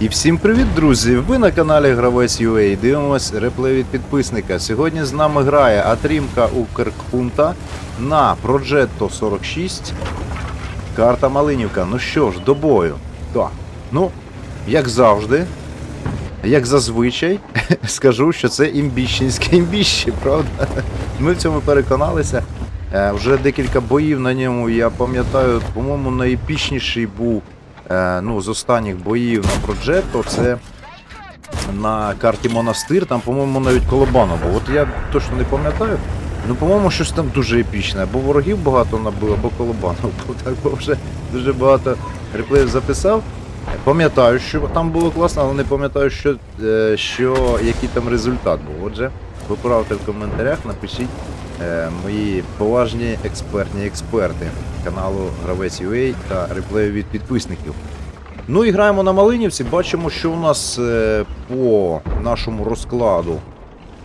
І всім привіт, друзі! Ви на каналі Гравець UA. Дивимось реплей від підписника. Сьогодні з нами грає Атрімка Укрхунта на Progetto 46. Карта Малинівка. Ну що ж, до бою. Так. Ну, як завжди, як зазвичай, скажу, що це імбіщенське імбіще, правда? Ми в цьому переконалися. Е, Вже декілька боїв на ньому, я пам'ятаю, по-моєму, найепічніший був ну, з останніх боїв на Проджетто, це на карті Монастир, там, по-моєму, навіть Колобано був. От я точно не пам'ятаю. Ну, по-моєму, щось там дуже епічне. Або ворогів багато набило, або Колобано був. Так, бо вже дуже багато реплеїв записав. Пам'ятаю, що там було класно, але не пам'ятаю, що, е, що, який там результат був. Отже, поправте в коментарях, напишіть е, мої поважні експертні експерти каналу Гравець UA та реплею від підписників. Ну і граємо на Малинівці. Бачимо, що у нас е, по нашому розкладу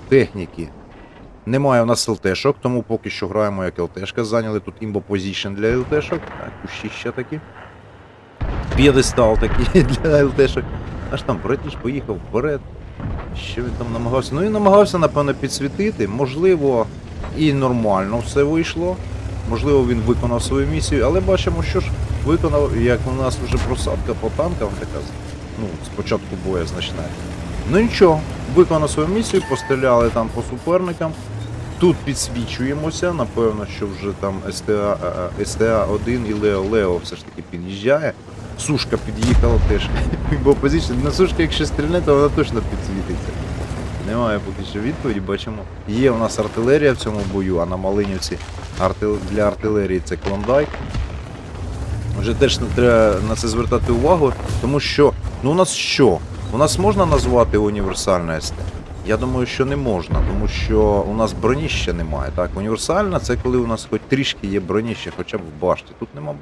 техніки немає у нас ЛТшок, тому поки що граємо як ЛТшка. Зайняли тут імбо позішн для ЛТшок. Кущі ще такі. П'єдестал такий для ЛТшок. Аж там Бретніч поїхав вперед. Що він там намагався? Ну він намагався, напевно, підсвітити. Можливо, і нормально все вийшло. Можливо, він виконав свою місію, але бачимо, що ж виконав, як у нас вже просадка по танкам така, ну, спочатку боя значна. Ну нічого, виконав свою місію, постріляли там по суперникам. Тут підсвічуємося, напевно, що вже там СТА, е, СТА 1 і Лео Лео все ж таки під'їжджає. Сушка під'їхала теж. Бо позиція на сушки, якщо стрільне, то вона точно підсвітиться. Немає поки що відповіді, бачимо. Є у нас артилерія в цьому бою, а на Малинівці для артилерії це клондайк. Вже теж треба на це звертати увагу, тому що ну у нас що? У нас можна назвати універсальне? Я думаю, що не можна, тому що у нас броні ще немає. Так, універсальна це коли у нас хоч трішки є броні ще, хоча б в башті. Тут нема,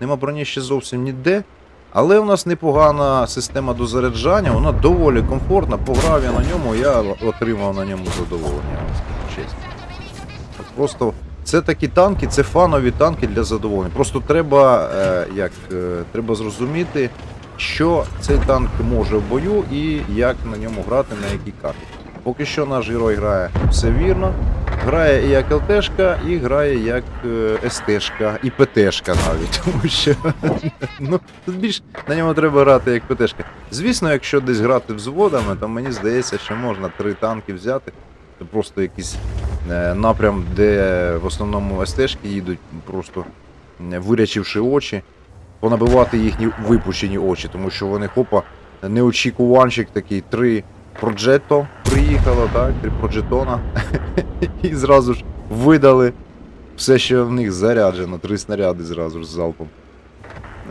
нема броні ще зовсім ніде. Але у нас непогана система дозаряджання, вона доволі комфортна. Пограв я на ньому, я отримав на ньому задоволення, чесно. Просто це такі танки, це фанові танки для задоволення. Просто треба, е, як, е, треба зрозуміти, що цей танк може в бою і як на ньому грати, на якій карті. Поки що наш герой грає все вірно. Грає і як ЛТшка, і грає як е, СТшка, і ПТшка навіть, тому що ну, тут більш на ньому треба грати як ПТшка. Звісно, якщо десь грати взводами, то мені здається, що можна три танки взяти. Це просто якийсь е, напрям, де в основному СТшки їдуть, просто е, вирячивши очі, понабивати їхні випущені очі, тому що вони хопа, неочікуванчик такий, три проджетто приїхало, так, три проджетона, і зразу ж видали все, що в них заряджено, три снаряди зразу ж з залпом.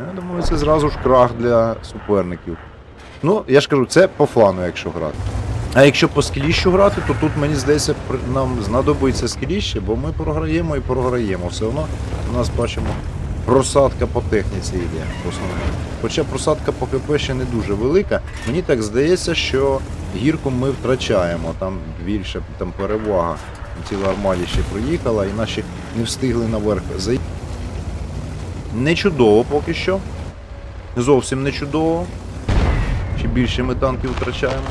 Я думаю, це зразу ж крах для суперників. Ну, я ж кажу, це по флану, якщо грати. А якщо по скіліщу грати, то тут мені здається, нам знадобиться скіліще, бо ми програємо і програємо. Все одно у нас бачимо просадка по техніці йде. Хоча просадка по ХП ще не дуже велика, мені так здається, що гірку ми втрачаємо. Там більше там перевага. Ціла армаді ще приїхала і наші не встигли наверх заїхати. Не чудово поки що. Зовсім не чудово. Ще більше ми танків втрачаємо.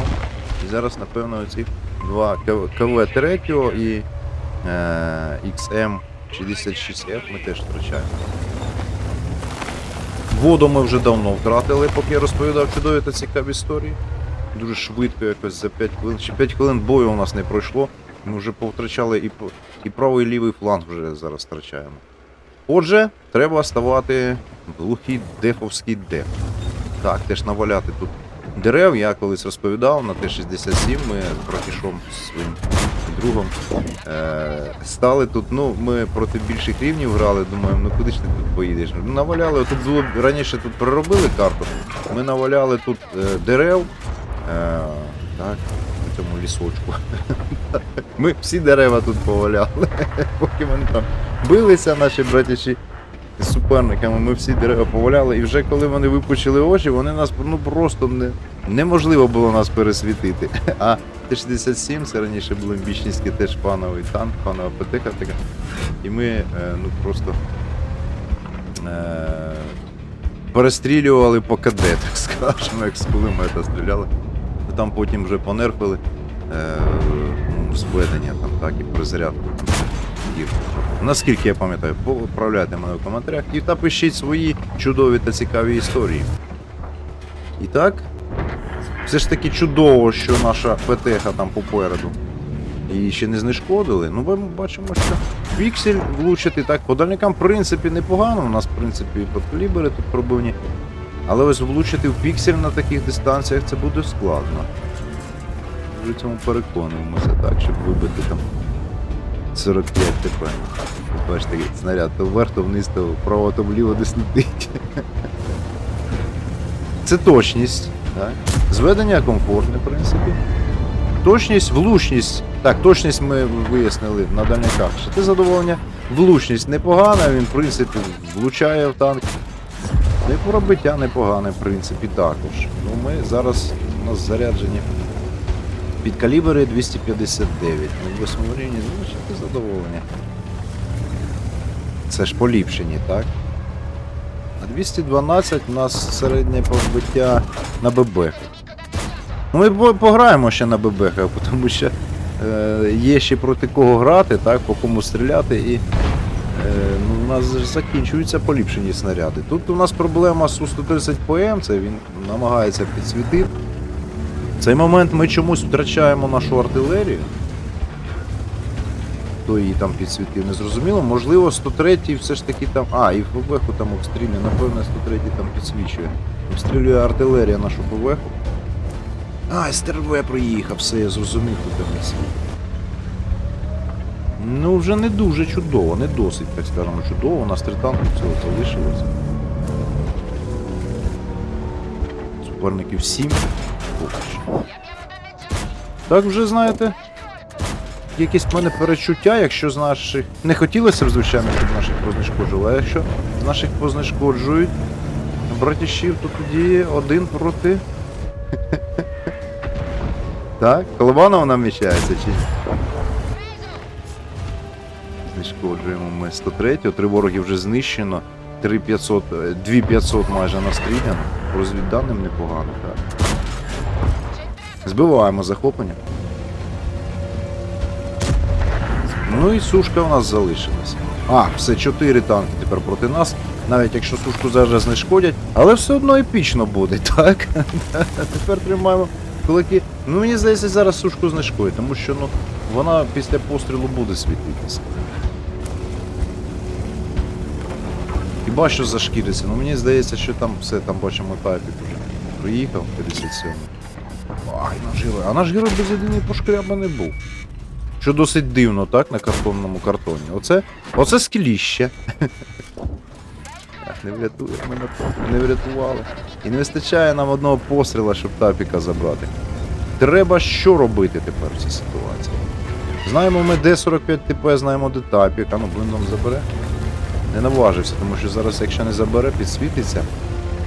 І зараз, напевно, оці два КВ 3 і е, XM66F ми теж втрачаємо. Воду ми вже давно втратили, поки я розповідав чудові та цікаві історії. Дуже швидко, якось за 5 хвилин. Ще 5 хвилин бою у нас не пройшло. Ми вже повтрачали і, і правий і лівий фланг вже зараз втрачаємо. Отже, треба ставати глухий дефовський деф. Так, теж наваляти тут дерев. Я колись розповідав на Т-67, ми з своїм другом е, стали тут. Ну, ми проти більших рівнів грали, думаємо, ну куди ж ти тут поїдеш? Наваляли, тут було раніше тут проробили карту. Ми наваляли тут е, дерев. Е, так, на цьому лісочку. Ми всі дерева тут поваляли, поки вони там билися, наші братячі з суперниками, ми всі дерева поваляли, і вже коли вони випучили очі, вони нас ну просто не, неможливо було нас пересвітити. А Т-67 це раніше був бічницький теж пановий танк, панова ПТХ така. І ми е, ну просто е, перестрілювали по КД, так скажемо, як з кулемета стріляли. Там потім вже понерфили е, ну, зведення там, так, і перезарядку Наскільки я пам'ятаю, поправляйте мене в коментарях і та пишіть свої чудові та цікаві історії. І так, все ж таки чудово, що наша ПТХ там попереду. Її ще не знешкодили. Ну, ми бачимо, що піксель влучити так по дальникам, в принципі, непогано. У нас, в принципі, подкалібери тут пробивні. Але ось влучити в піксель на таких дистанціях це буде складно. Вже цьому переконуємося так, щоб вибити там 45 ТП. Бачите, снаряд то вверх, то вниз, то вправо, то вліво десь летить. Це точність. Так? Зведення комфортне, в принципі. Точність, влучність. Так, точність ми вияснили на дальняках. Що це задоволення. Влучність непогана, він, в принципі, влучає в танк. Ну і пробиття непогане, в принципі, також. Ну, ми зараз у нас заряджені під калібри 259. На 8 рівні, ну, що це задоволення. Це ж поліпшені, так? На 212 у нас середнє пробиття на ББ. Ну, ми пограємо ще на ББ, тому що е, є ще проти кого грати, так, по кому стріляти і ну, у нас закінчуються поліпшені снаряди. Тут у нас проблема з Су-130 ПМ, це він намагається підсвітити. В цей момент ми чомусь втрачаємо нашу артилерію. Хто її там підсвітив, не зрозуміло. Можливо, 103 все ж таки там. А, і ФВХ там обстрілює, напевно, 103 там підсвічує. Обстрілює артилерія нашу ФВХ. А, СТРВ проїхав, все, я зрозумів, куди ми світ. Ну, вже не дуже чудово, не досить, так скажемо, чудово. У нас три танки всього залишилося. Суперників 7. Поки що. Так вже знаєте. Якісь в мене перечуття, якщо з наших. Не хотілося б, звичайно, щоб наших познешкоджували, а якщо з наших познешкоджують братішів, то тоді один проти. Так? Колобанова нам вміщається чи? Знешкоджуємо ми 103, три вороги вже знищено, 3500, е, 2500 майже настріляно. Розвідданим непогано, так. Збиваємо захоплення. Ну і сушка у нас залишилася. А, все, 4 танки тепер проти нас. Навіть якщо сушку зараз знешкодять, але все одно епічно буде, так? тепер тримаємо кулаки. Ну мені здається, зараз сушку знешкодять, тому що ну, вона після пострілу буде світитися. Хіба що зашкіриться, ну мені здається, що там все, там бачимо тайпік вже приїхав, 57. Ай, наш герой. А наш герой без єдиної пошкряба не був. Що досить дивно, так, на картонному картоні. Оце, оце скіліще. Не врятує мене, не врятували. І не вистачає нам одного постріла, щоб тапіка забрати. Треба що робити тепер в цій ситуації? Знаємо ми де 45 ТП, знаємо де тапік, а ну блин нам забере. Не наважився, тому що зараз, якщо не забере, підсвітиться.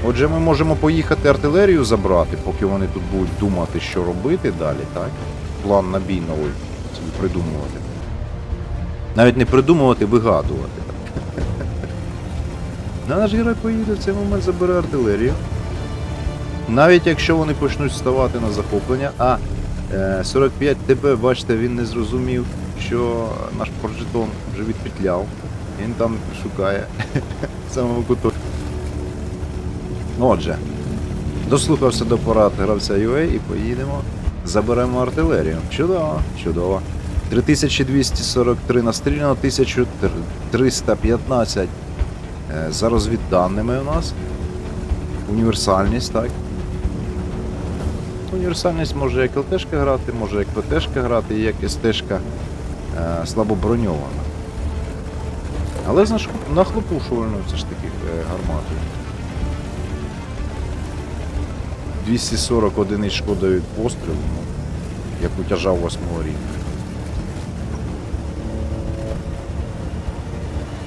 Отже, ми можемо поїхати артилерію забрати, поки вони тут будуть думати, що робити далі, так? План на бій новий собі придумувати. Навіть не придумувати, вигадувати. На наш герой поїде в цей момент забере артилерію. Навіть якщо вони почнуть вставати на захоплення, а е, 45 ТП, бачите, він не зрозумів, що наш прожитон вже відпетляв. Він там шукає самого куточку. Отже, дослухався до порад гравця UA і поїдемо. Заберемо артилерію. Чудово, чудово. 3243 настріляно, 1315 е, за розвідданими у нас. Універсальність, так. Універсальність може як ЛТшка грати, може як ПТшка грати, як СТшка е, слабо броньована. Але з наш- нахлопушувальною все ж таки е, гарматою. 240 одиниць шкода від пострілу, ну, як утяжав 8 рівня.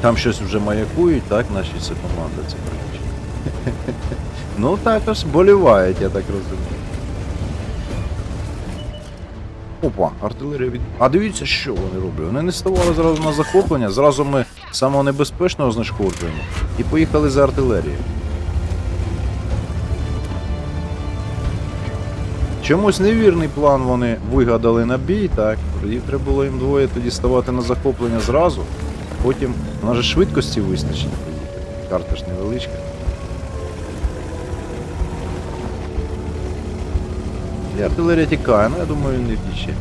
Там щось вже маякують, так, наші це команда це прилічні. Ну також болівають, я так розумію. Опа, артилерія від. А дивіться, що вони роблять. Вони не ставали зразу на захоплення, зразу ми Самого небезпечного знешкоджуємо і поїхали за артилерією. Чомусь невірний план вони вигадали на бій, так? Тоді треба було їм двоє тоді ставати на захоплення зразу, потім вона же швидкості вистачить. Карта ж невеличка. І артилерія тікає, ну я думаю, він не втіче.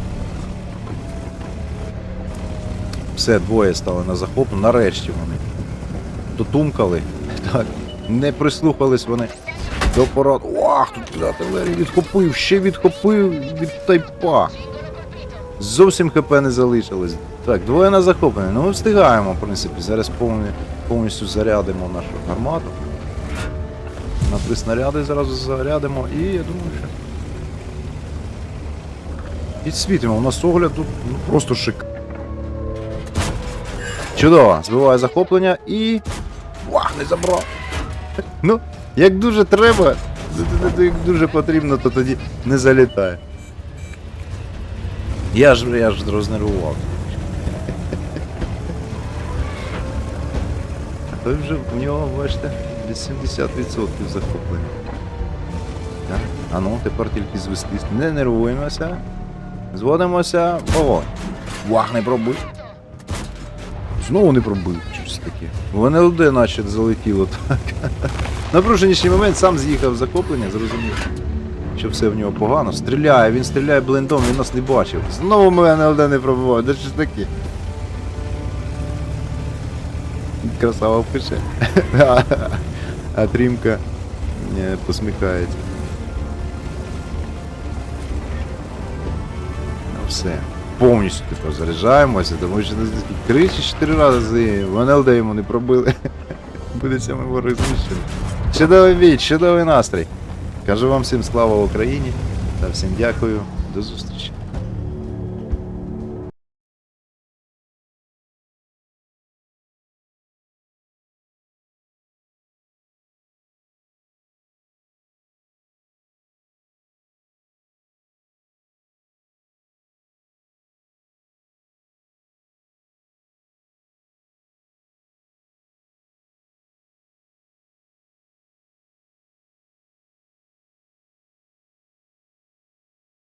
Все, двоє стали на захоплення. Нарешті вони. Дотумкали. Так. Не прислухались вони до порад. Ох, тут артилерія відхопив, ще відхопив від тайпа. Зовсім ХП не залишилось. Так, двоє на захоплення. Ну ми встигаємо, в принципі. Зараз повні, повністю зарядимо нашу гармату. На три снаряди зразу зарядимо і я думаю, що. Підсвітимо, у нас огляд тут ну, просто шик. Чудово, збиває захоплення і. Вах, не забрав. Ну, як дуже треба, як дуже потрібно, то тоді не залітає. Я ж я ж рознервував. А той вже в нього, бачите, 80% захоплення. Так? А ну, тепер тільки звестись. Не нервуємося. Зводимося. Вогонь. Вах, не пробив. Знову не пробив. Щось таке. В НЛД наче залетіло так. На пружинішній момент сам з'їхав в захоплення, зрозумів, що все в нього погано. Стріляє, він стріляє блиндом, він нас не бачив. Знову ми НЛД не пробиваємо. Де ж таке? Красава пише. А- А трімка е, посміхається. Ну все. Повністю типу, заряджаємося, тому що три чи чотири рази в НЛД йому не пробили. Буде цьому ворог знищений. Чудовий бій, чудовий настрій. Кажу вам всім слава Україні та всім дякую. До зустрічі.